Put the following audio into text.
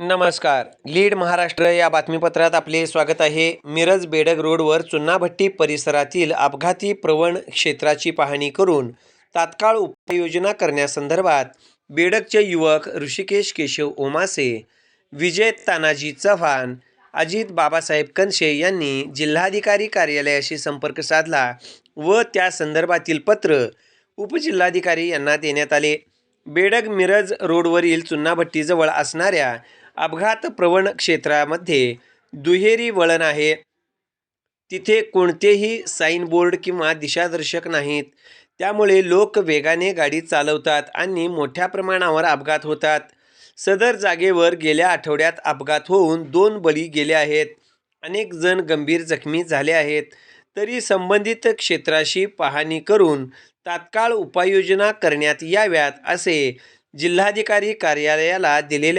नमस्कार. लीड महाराष्ट्र या बातमीपत्रात आपले स्वागत आहे. मिरज बेडग रोडवर चुन्नाभट्टी परिसरातील अपघाती प्रवण क्षेत्राची पाहणी करून तात्काळ उपाययोजना करण्यासंदर्भात बेडगचे युवक ऋषिकेश केशव ओमासे विजय तानाजी चव्हाण अजित बाबासाहेब कनशे यांनी जिल्हाधिकारी कार्यालयाशी संपर्क साधला व त्या संदर्भातील पत्र उपजिल्हाधिकारी यांना देण्यात आले. बेडग मिरज रोडवरील चुन्नाभट्टीजवळ असणाऱ्या अपघात प्रवण क्षेत्रामध्ये दुहेरी वळण आहे. तिथे कोणतेही साईनबोर्ड किंवा दिशादर्शक नाहीत. त्यामुळे लोक वेगाने गाडी चालवतात आणि मोठ्या प्रमाणावर अपघात होतात. सदर जागेवर गेल्या आठवड्यात अपघात होऊन दोन बळी गेले आहेत. अनेक जण गंभीर जखमी झाले आहेत. तरी संबंधित क्षेत्राशी पाहणी करून तात्काळ उपाययोजना करण्यात याव्यात असे जिल्हाधिकारी कार्यालयाला दिलेल्या